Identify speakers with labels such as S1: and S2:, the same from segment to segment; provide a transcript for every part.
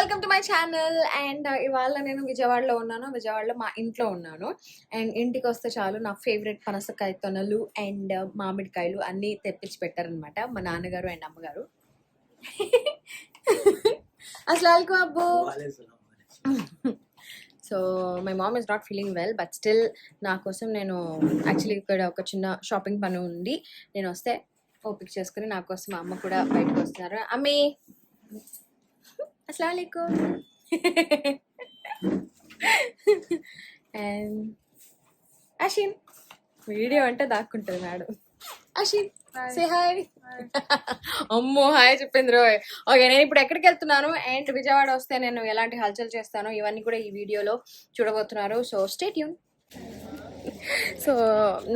S1: Welcome to my channel. And ఇవాళ నేను విజయవాడలో ఉన్నాను. విజయవాడలో మా ఇంట్లో ఉన్నాను. అండ్ ఇంటికి వస్తే చాలు నా ఫేవరెట్ పనసకాయ తొనలు అండ్ మామిడికాయలు అన్నీ తెప్పించి పెట్టారనమాట మా నాన్నగారు అండ్ అమ్మగారు. అసలు అబ్బు. So my mom is not feeling well but still నా కోసం నేను యాక్చువల్లీ ఇక్కడ ఒక చిన్న షాపింగ్ పని ఉంది. నేను వస్తే ఓపిక చేసుకుని నా కోసం మా అమ్మ కూడా బయటకు వస్తున్నారు. అమ్మే! అస్సలం అండ్ అషిన్ వీడియో అంటే దాక్కుంటుంది మేడం అషిన్ సే హాయ్ అమ్మో హాయ్ చెప్పింది రోయ్. ఓకే నేను ఇప్పుడు ఎక్కడికి వెళ్తున్నాను? అండ్ విజయవాడ వస్తే నేను ఎలాంటి హల్చల్ చేస్తానో ఇవన్నీ కూడా ఈ వీడియోలో చూడబోతున్నారు. సో స్టేట్ యూన్ సో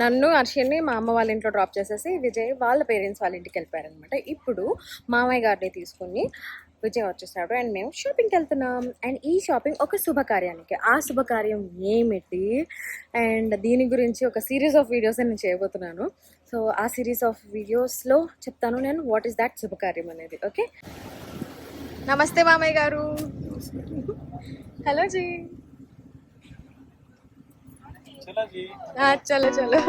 S1: నన్ను అర్షిని మా అమ్మ వాళ్ళ ఇంట్లో డ్రాప్ చేసేసి విజయ్ వాళ్ళ పేరెంట్స్ వాళ్ళ ఇంటికి వెళ్ళిపోయారనమాట ఇప్పుడు మామయ్య గారిని తీసుకుని విజయ్ వచ్చేసాడు. అండ్ మేము షాపింగ్కి వెళ్తున్నాం. అండ్ ఈ షాపింగ్ ఒక శుభకార్యానికి. ఆ శుభకార్యం ఏమిటి? అండ్ దీని గురించి ఒక సిరీస్ ఆఫ్ వీడియోస్ నేను చేయబోతున్నాను. సో ఆ సిరీస్ ఆఫ్ వీడియోస్లో చెప్తాను నేను వాట్ ఈస్ దాట్ శుభకార్యం అనేది. ఓకే నమస్తే మామయ్య గారు. హలో జీ. చలో చలో.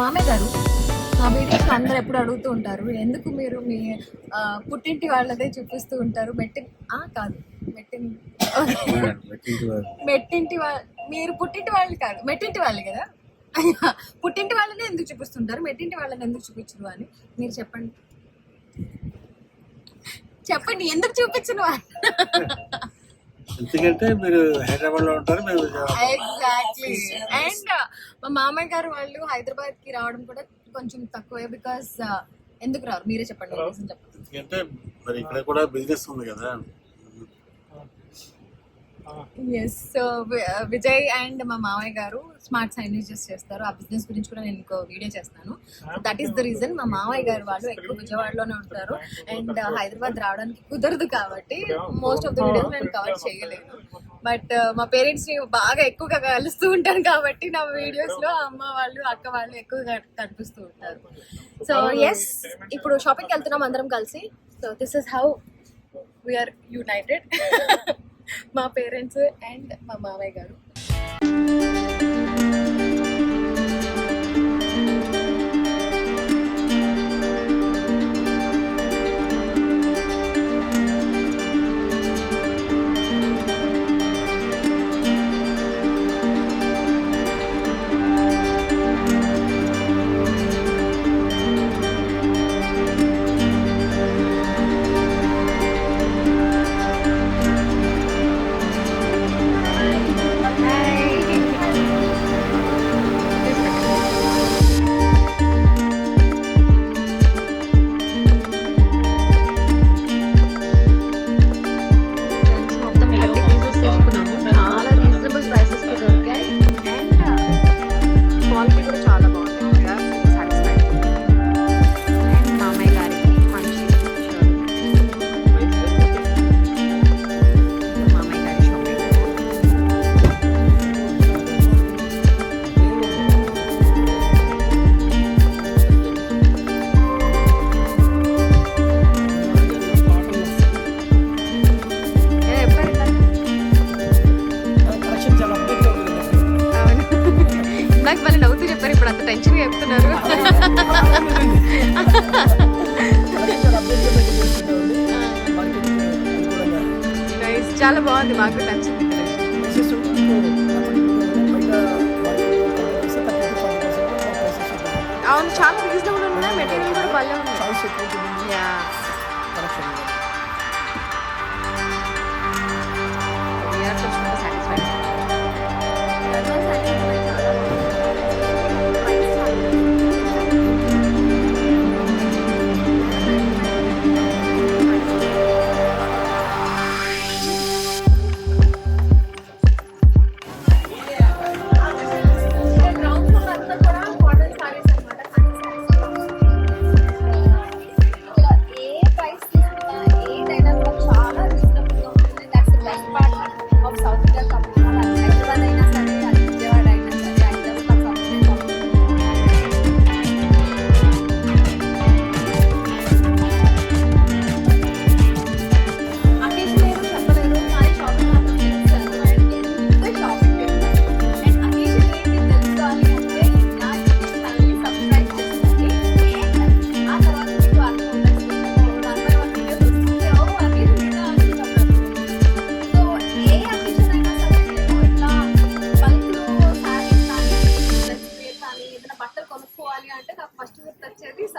S1: మామయ్య గారు. మా వీడియోస్ అందరు ఎప్పుడు అడుగుతూ ఉంటారు. ఎందుకు మీరు మీ పుట్టింటి వాళ్ళదే చూపిస్తూ ఉంటారు? మెట్టి ఆ, కాదు. మెట్టిన మెట్టింటి వాళ్ళు మీరు పుట్టింటి వాళ్ళు కాదు. మెట్టింటి వాళ్ళు కదా? పుట్టింటి వాళ్ళని ఎందుకు చూపిస్తుంటారు? మెట్టింటి వాళ్ళని ఎందుకు చూపించరు అని మీరు చెప్పండి. చెప్పండి ఎందుకు చూపించను
S2: ఎందుకంటే మీరు హైదరాబాద్లో ఉంటారు మీరు
S1: ఎగ్జాక్ట్లీ అండ్ మా మామయ్య గారు వాళ్ళు హైదరాబాద్కి రావడం కూడా కొంచెం తక్కువే బికాస్ ఎందుకు రారు? మీరే చెప్పండి చెప్పండి.
S2: ఎందుకంటే మరి ఇక్కడ కూడా బిజినెస్ ఉంది కదా.
S1: ఎస్ సో విజయ్ అండ్ మా మామయ్య గారు స్మార్ట్ సైనేజెస్ చేస్తారు. ఆ బిజినెస్ గురించి కూడా నేను ఇంకో వీడియో చేస్తాను. దట్ ఈస్ ద రీజన్ మా మామయ్య గారు వాళ్ళు ఎక్కువ విజయవాడలోనే ఉంటారు. అండ్ హైదరాబాద్ రావడానికి కుదరదు కాబట్టి మోస్ట్ ఆఫ్ ద వీడియోస్ నేను కవర్ చేయలేను బట్ మా పేరెంట్స్ని బాగా ఎక్కువగా కలుస్తూ ఉంటాను కాబట్టి నా వీడియోస్లో అమ్మ వాళ్ళు అక్క వాళ్ళు ఎక్కువగా కనిపిస్తూ ఉంటారు. సో ఎస్ ఇప్పుడు షాపింగ్కి వెళ్తున్నాం అందరం కలిసి. So this is how we are united మా పేరెంట్స్ అండ్ మా మామయ్య గారు. ఇందాక మళ్ళీ నవ్వుతూ చెప్పారు ఇప్పుడు అంత టెన్షన్ చెప్తున్నారు. చాలా బాగుంది మాకు నచ్చింది అవును చాలా రీజనబుల్ ఉన్నాయి మెటీరియల్ కూడా భలే ఉంది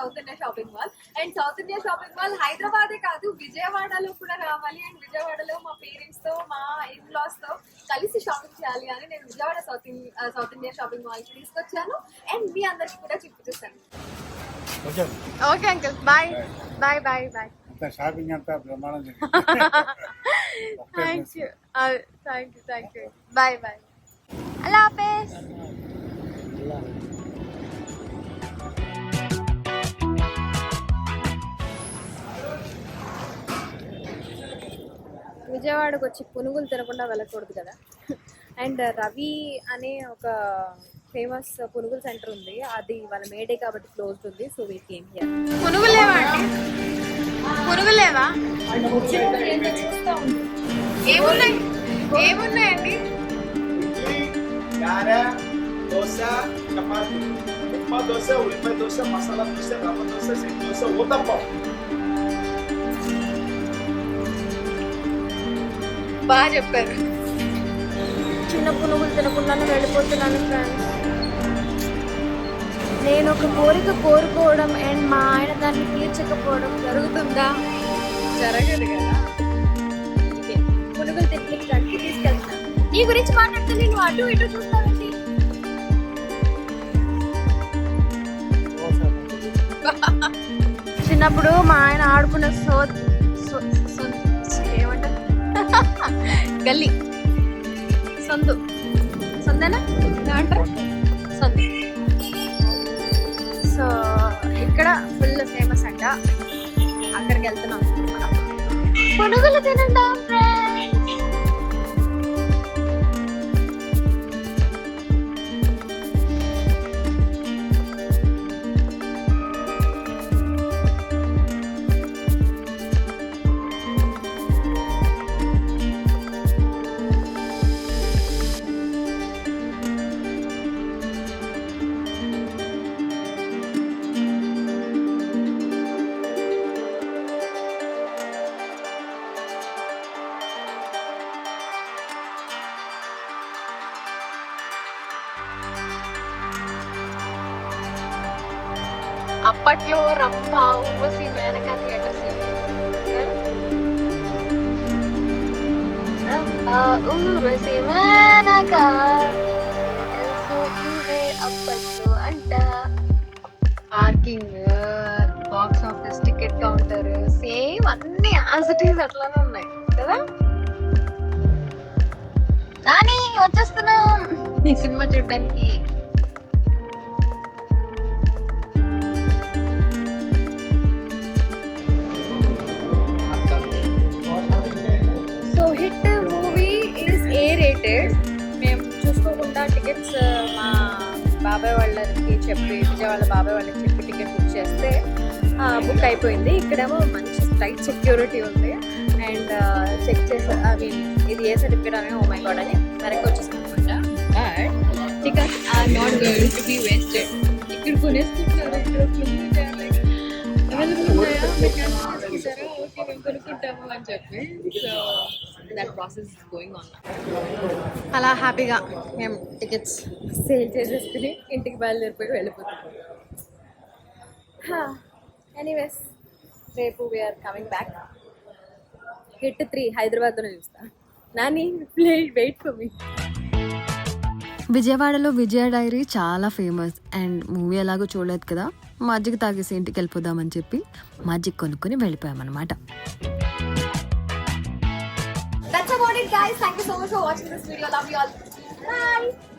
S1: South India shopping mall and South India shopping mall హైదరాబాదే కాదు విజయవాడలో కూడా రావాలి. అండ్ విజయవాడలో మా పేరెంట్స్తో మా ఇన్ లాస్తో కలిసి షాపింగ్ చేయాలి అని నేను Vijayawada south south India shopping మాల్కి తీసుకొచ్చాను. అండ్ మీ అందరికి కూడా చూపిస్తాను
S2: okay.
S1: Uncle. Bye bye bye bye
S2: shopping అంతా బ్రహ్మాండం
S1: thank you thank you thank you bye bye అలా ఆపేస్ విజయవాడకు వచ్చి పునుగులు తినకుండా వెళ్ళకూడదు కదా. అండ్ రవి అనే ఒక ఫేమస్ పునుగుల సెంటర్ ఉంది. అది వాళ్ళ మేడే కాబట్టి క్లోజ్ ఉంది సో వీ కేమ్ హియర్ పునుగులు లేవా అండి? పునుగులు లేవా? ఏమున్నాయి? ఏమున్నాయండి?
S3: దోశ చపాతి. ఉప్మా దోశ ఉల్లిపాయ దోశ మసాలా దోశ రవ్వ దోశ సెట్ దోశ ఊతప్పం
S1: బాగా చెప్పారు. చిన్న పునుగులు తినకుండానే వెళ్ళిపోతున్నాను ఫ్రెండ్స్. నేను ఒక కోరిక కోరుకోవడం అండ్ మా ఆయన దాన్ని తీర్చకపోవడం జరుగుతుందా? జరగదు కదా. పునుగులు తినడానికి తీసుకెళ్తాను. నీ గురించి మాట్లాడితే నేను అటు ఇటు చూస్తానండి. చిన్నప్పుడు మా ఆయన ఆడుకున్న సో గల్లీ. సందు. సందేనా? అంటారు సందు. సో ఇక్కడ ఫుల్ ఫేమస్ అంట. అక్కడికి వెళ్తున్నాం. మనం. పునుగులు అప్పట్లో రంభ ఊర్వశి మేనక థియేటర్స్ రంభ మేనక అప్పట్లో అంట. Parking box office ticket counter same అన్ని యాజిటీస్ అట్లానే ఉన్నాయి కదా? నాని వచ్చేస్తున్నాం. ఈ సినిమా చూడడానికి. చెప్పి విజయవాడ బాబాయ్ వాళ్ళకి చెప్పి టికెట్ బుక్ చేస్తే బుక్ అయిపోయింది. ఇక్కడేమో మంచి ఫ్లైట్ సెక్యూరిటీ ఉంది. అండ్ చెక్ చేసే ఐ మీన్ ఇది ఏ సర్టిఫికేట్ అని ఓ మై గాడ్ అని వెనక్కి వచ్చేసాను అనమాట but ticket are not going to be wasted ఇక్కడ కొనేసుకుంటున్నారు? ఇక్కడ అవైలబుల్ ఉన్నాయా? మీరు ఓకే మేము కొనుక్కుంటాము అని చెప్పి. So that process going on అలా హ్యాపీగా మేము టికెట్స్ సేల్ చేసేసుకుని ఇంటికి బయలుదేరిపోయి వెళ్ళిపోతాం. ఎనీవేస్ రేపు we are coming back hit three హైదరాబాద్లోనే చూస్తా. Nani play wait for me
S4: విజయవాడలో విజయ డైరీ చాలా ఫేమస్ అండ్ మూవీ ఎలాగో చూడలేదు కదా మజ్జిగ తాగేసి ఇంటికి వెళ్ళిపోదామని చెప్పి మజ్జిగ కొనుక్కొని వెళ్ళిపోయామన్నమాట.
S1: Guys. Thank you so much for watching this video. Love you all. Bye.